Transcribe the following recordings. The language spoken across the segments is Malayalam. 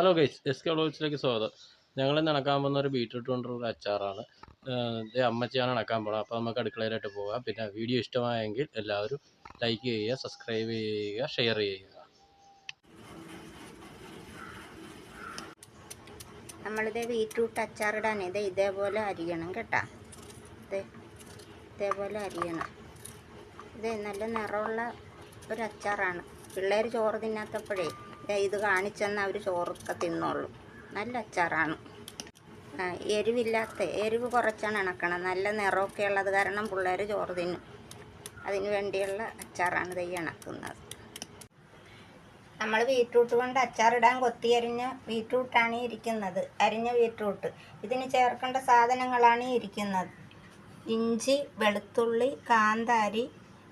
ഹലോ ഗൈസ് എസ് കെ വ്ളോഗ്സിലേക്ക് സ്വാഗതം. ഞങ്ങൾ ഇന്ന് ഇണക്കാൻ പോകുന്ന ഒരു ബീറ്റ്റൂട്ട് കൊണ്ടുള്ള ഒരു അച്ചാറാണ്. അമ്മച്ചിയാണ് ഇണക്കാൻ പോകുന്നത്. അപ്പോൾ നമുക്ക് അടുക്കളയിലായിട്ട് പോകാം. പിന്നെ വീഡിയോ ഇഷ്ടമായെങ്കിൽ എല്ലാവരും ലൈക്ക് ചെയ്യുക സബ്സ്ക്രൈബ് ചെയ്യുക ഷെയർ ചെയ്യുക. നമ്മളിത് ബീട്രൂട്ട് അച്ചാറിടാൻ ഇത് ഇതേപോലെ അരിയണം കേട്ടോ. ഇത് ഇതേപോലെ അരിയണം. ഇത് നല്ല നിറമുള്ള ഒരു അച്ചാറാണ്. പിള്ളേർ ചോറ് തിന്നാത്തപ്പോഴേ ഇത് കാണിച്ചെന്ന് അവർ ചോറൊക്കെ തിന്നോളൂ. നല്ല അച്ചാറാണ്. എരിവില്ലാത്ത എരിവ് കുറച്ചാണ് ഇണക്കണം നല്ല നിറമൊക്കെ ഉള്ളത് കാരണം പിള്ളേർ ചോറ് തിന്നും. അതിന് വേണ്ടിയുള്ള അച്ചാറാണ് തൈ ഇണക്കുന്നത് നമ്മൾ ബീട്രൂട്ട് കൊണ്ട് അച്ചാറിടാൻ കൊത്തി അരിഞ്ഞ ബീട്രൂട്ടാണ് ഇരിക്കുന്നത്. അരിഞ്ഞ ബീട്രൂട്ട്. ഇതിന് ചേർക്കേണ്ട സാധനങ്ങളാണ് ഇരിക്കുന്നത്. ഇഞ്ചി വെളുത്തുള്ളി കാന്താരി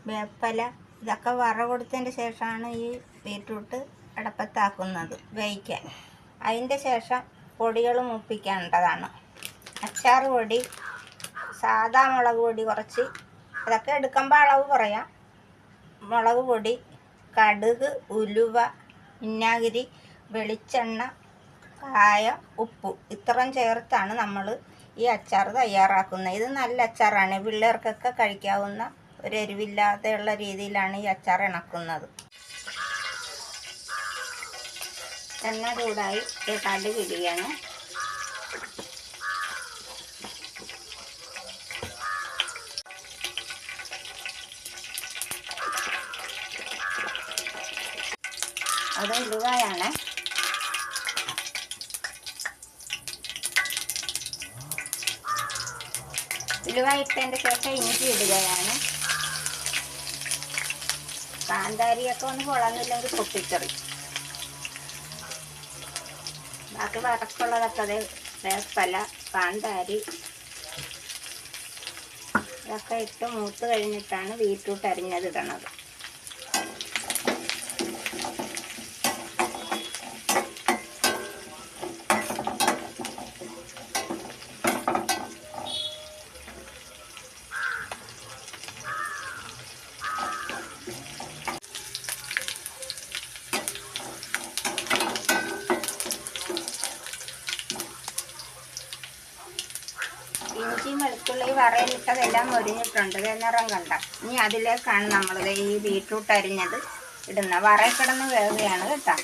വേപ്പല ഇതൊക്കെ വറ കൊടുത്തതിന്റെ ശേഷമാണ് ഈ ബീട്രൂട്ട് അടപ്പത്താക്കുന്നത്. വേവിക്കാൻ. അതിന്റെ ശേഷം പൊടികൾ മുപ്പിക്കേണ്ടതാണ്. അച്ചാർ പൊടി സാദാ മുളക് പൊടി കുറച്ച്. അതൊക്കെ എടുക്കുമ്പോൾ അളവ് പറയാം. മുളക് പൊടി കടുക് ഉലുവ വിന്നാഗിരി വെളിച്ചെണ്ണ കായം ഉപ്പ്. ഇത്രയും ചേർത്താണ് നമ്മൾ ഈ അച്ചാർ തയ്യാറാക്കുന്നത്. ഇത് നല്ല അച്ചാറാണ്. പിള്ളേർക്കൊക്കെ കഴിക്കാവുന്ന ഒരു എരിവില്ലാതെയുള്ള രീതിയിലാണ് ഈ അച്ചാർ ഇണക്കുന്നത്. എണ്ണ ചൂടായി കടുക് ഇടുകയാണ് അത് ഇടുകയാണ് ഉലുവ ശേഷം ഇഞ്ചി ഇടുകയാണ്. കാന്താരിയൊക്കെ ഒന്ന് കുളന്നില്ലെങ്കിൽ പൊട്ടിച്ചെറി ബാക്കി വറക്കുള്ളതൊക്കെ അത് വേപ്പല കാന്താരി ഇതൊക്കെ ഇട്ട് മൂത്ത് കഴിഞ്ഞിട്ടാണ് ബീറ്റ്റൂട്ട് അരിഞ്ഞത് ഇടണത്. ഇഞ്ചിയും വെളുത്തുള്ളി വറയിലിട്ടതെല്ലാം മൊരിഞ്ഞിട്ടുണ്ട്. നിറം കണ്ട. ഇനി അതിലേക്കാണ് നമ്മൾ ഈ ബീട്രൂട്ട് അരിഞ്ഞത് ഇടുന്ന വറയിൽ കിടന്ന് വേവുകയാണ് കേട്ടോ.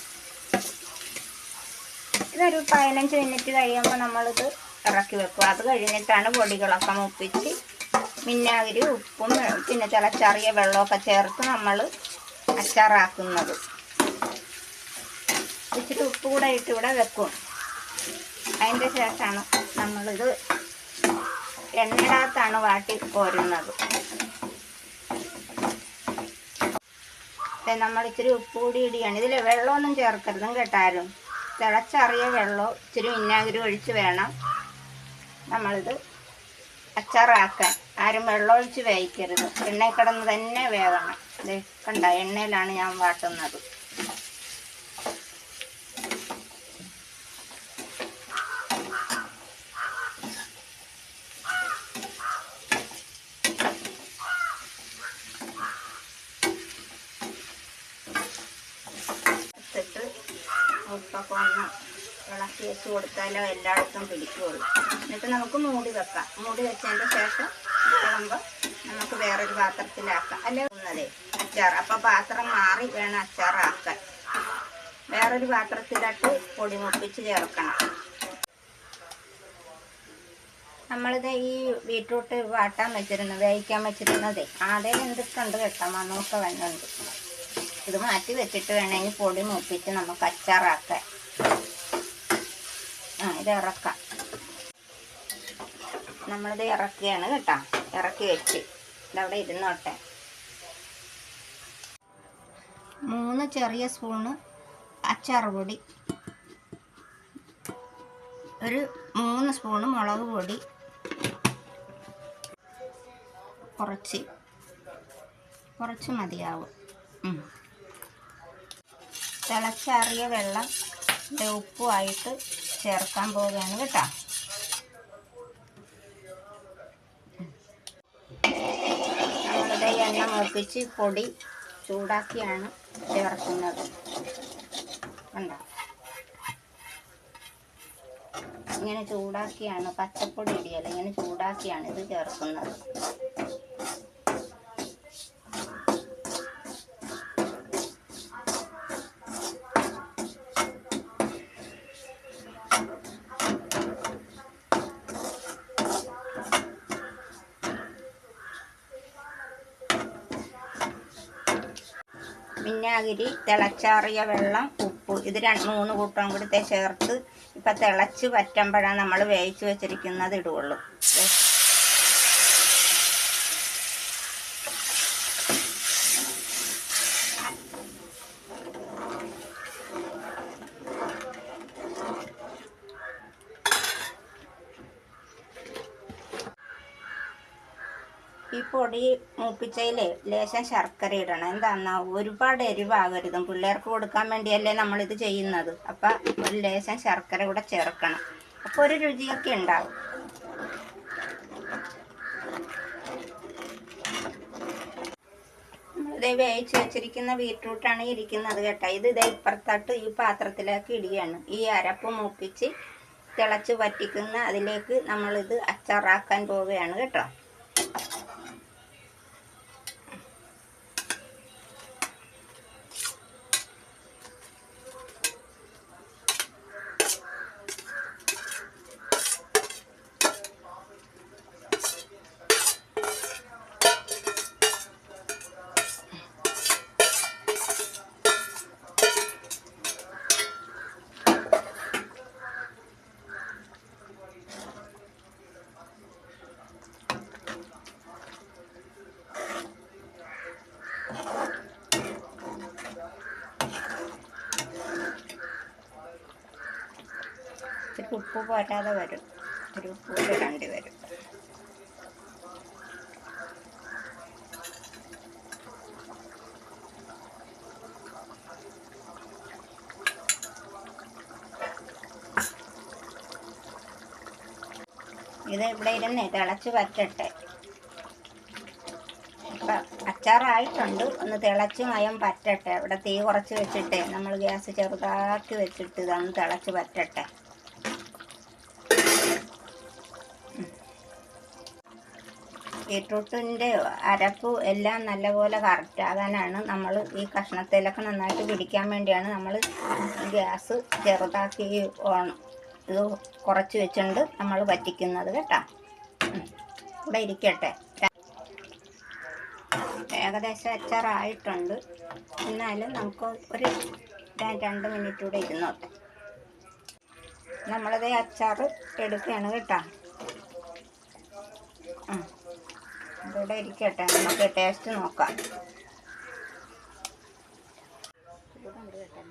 ഇതൊരു പതിനഞ്ച് മിനിറ്റ് കഴിയുമ്പോൾ നമ്മളിത് ഇറക്കി വെക്കും. അത് കഴിഞ്ഞിട്ടാണ് പൊടികളൊക്കെ മുപ്പിച്ച് വിനാഗിരി ഉപ്പും പിന്നെ തിളച്ചറിയ വെള്ളമൊക്കെ ചേർത്ത് നമ്മൾ അച്ചാറാക്കുന്നത്. ഇച്ചിരി ഉപ്പ് കൂടെ ഇട്ട് ഇവിടെ വെക്കും. അതിന്റെ ശേഷമാണ് നമ്മളിത് എണ്ണയിനകത്താണ് വാട്ടി കോരുന്നത്. നമ്മൾ ഇച്ചിരി ഉപ്പ് കൂടി ഇടുകയാണ് ഇതിൽ വെള്ളമൊന്നും ചേർക്കരുതും കേട്ടാലും തിളച്ചറിയ വെള്ളം ഇച്ചിരി വിനാഗിരി ഒഴിച്ച് വേണം. നമ്മളിത് അച്ചാറാക്കാൻ. ആരും വെള്ളം ഒഴിച്ച് വേവിക്കരുത്. എണ്ണയിൽ കിടന്ന് തന്നെ വേവണം. കണ്ട? എണ്ണയിലാണ് ഞാൻ വാട്ടുന്നത്. ഒന്ന് ഇളക്കി വെച്ച് കൊടുത്താലേ എല്ലായിടത്തും പിടിക്കുകയുള്ളൂ. എന്നിട്ട് നമുക്ക് മൂടി വെക്കാം. മൂടി വെച്ചതിന്റെ ശേഷം വിളമ്പ് നമുക്ക് വേറൊരു പാത്രത്തിലാക്കാം. അല്ലേ? ഒന്നതേ അച്ചാർ. അപ്പോൾ പാത്രം മാറി വേണം അച്ചാറാക്കാൻ. വേറൊരു പാത്രത്തിലിട്ട് പൊടി മുപ്പിച്ച് ചേർക്കണം. നമ്മളിത് ഈ ബീട്രൂട്ട് വാട്ടാൻ വെച്ചിരുന്നത് വേവിക്കാൻ വെച്ചിരുന്നതേ ആദ്യം എന്തിട്ടുണ്ട് കേട്ടോ. മണ്ണൊക്കെ വന്നുണ്ട് ഇത് മാറ്റി വെച്ചിട്ട് വേണമെങ്കിൽ പൊടി മുപ്പിച്ച് നമുക്ക് അച്ചാറാക്കാൻ ഇത് ഇറക്കാം. നമ്മളിത് ഇറക്കുകയാണ് കേട്ടോ. ഇറക്കി വെച്ച്. ഇതവിടെ ഇരുന്നോട്ടെ. മൂന്ന് ചെറിയ സ്പൂണ് അച്ചാർ പൊടി. ഒരു മൂന്ന് സ്പൂണ് മുളക് പൊടി. കുറച്ച്. കുറച്ച് മതിയാവും. തിളച്ചാറിയ വെള്ളം ഉപ്പുമായിട്ട് ചേർക്കാൻ പോവുകയാണ് കേട്ടോ. നമ്മളുടെ എണ്ണ മൂപ്പിച്ച് പൊടി ചൂടാക്കിയാണ് ചേർക്കുന്നത്. കണ്ടോ? ഇങ്ങനെ ചൂടാക്കിയാണ് പച്ചപ്പൊടി ഇടിയല്ല ഇങ്ങനെ ചൂടാക്കിയാണ് ഇത് ചേർക്കുന്നത്. വിനാഗിരി തിളച്ചാറിയ വെള്ളം ഉപ്പ്. ഇത് രണ്ട് മൂന്ന് കൂട്ടം കൂടി ചേർത്ത് ഇപ്പം തിളച്ച് പറ്റുമ്പോഴാണ് നമ്മൾ വേവിച്ച് വെച്ചിരിക്കുന്നത് ഇടുകയുള്ളൂ. ഈ പൊടി മൂപ്പിച്ചതിൽ ലേശം ശർക്കര ഇടണം. എന്താന്നാ ഒരുപാട് എരിവാകരുതും. പിള്ളേർക്ക് കൊടുക്കാൻ വേണ്ടിയല്ലേ നമ്മളിത് ചെയ്യുന്നത്. അപ്പം ഒരു ലേശം ശർക്കര കൂടെ ചേർക്കണം. അപ്പോൾ ഒരു രുചിയൊക്കെ ഉണ്ടാവും. ഇതേ വേവിച്ച് വെച്ചിരിക്കുന്ന ബീട്രൂട്ടാണ് ഇരിക്കുന്നത് കേട്ടോ. ഇത് ഇതേ ഇപ്പുറത്തോട്ട് ഈ പാത്രത്തിലേക്ക് ഇടുകയാണ്. ഈ അരപ്പ് മൂപ്പിച്ച് തിളച്ച് വറ്റിക്കുന്ന അതിലേക്ക് നമ്മളിത് അച്ചാറാക്കാൻ പോവുകയാണ് കേട്ടോ. ഇത്തിരി ഉപ്പ് പോരാതെ വരും. ഒരു ഉപ്പ് ഇടേണ്ടി വരും. ഇത് ഇവിടെ ഇരുന്ന് തിളച്ച് വറ്റട്ടെ അച്ചാറായിട്ടുണ്ട് ഒന്ന് തിളച്ച് മയം പറ്റട്ടെ. ഇവിടെ തീ കുറച്ച് വെച്ചിട്ടെ നമ്മൾ ഗ്യാസ് ചെറുതാക്കി വെച്ചിട്ട് ഇതൊന്ന് തിളച്ച് പറ്റട്ടെ. ബീട്രൂട്ടിന്റെ അരപ്പ് എല്ലാം നല്ലപോലെ കറക്റ്റാകാനാണ് നമ്മൾ ഈ കഷ്ണത്തിലൊക്കെ നന്നായിട്ട് പിടിക്കാൻ വേണ്ടിയാണ് നമ്മൾ ഗ്യാസ് ചെറുതാക്കി ഓൺ ഇത് കുറച്ച് വെച്ചുകൊണ്ട് നമ്മൾ വറ്റിക്കുന്നത് കേട്ടോ. ഇവിടെ ഇരിക്കട്ടെ. ഏകദേശം അച്ചാറായിട്ടുണ്ട്. എന്നാലും നമുക്ക് ഒരു രണ്ട് മിനിറ്റ് കൂടെ ഇരുന്നോട്ടെ. നമ്മളത് അച്ചാർ എടുക്കുകയാണ് കേട്ടോ. ആ ഇതിവിടെ ഇരിക്കട്ടെ. നമുക്ക് ടേസ്റ്റ് നോക്കാം. ലേശം.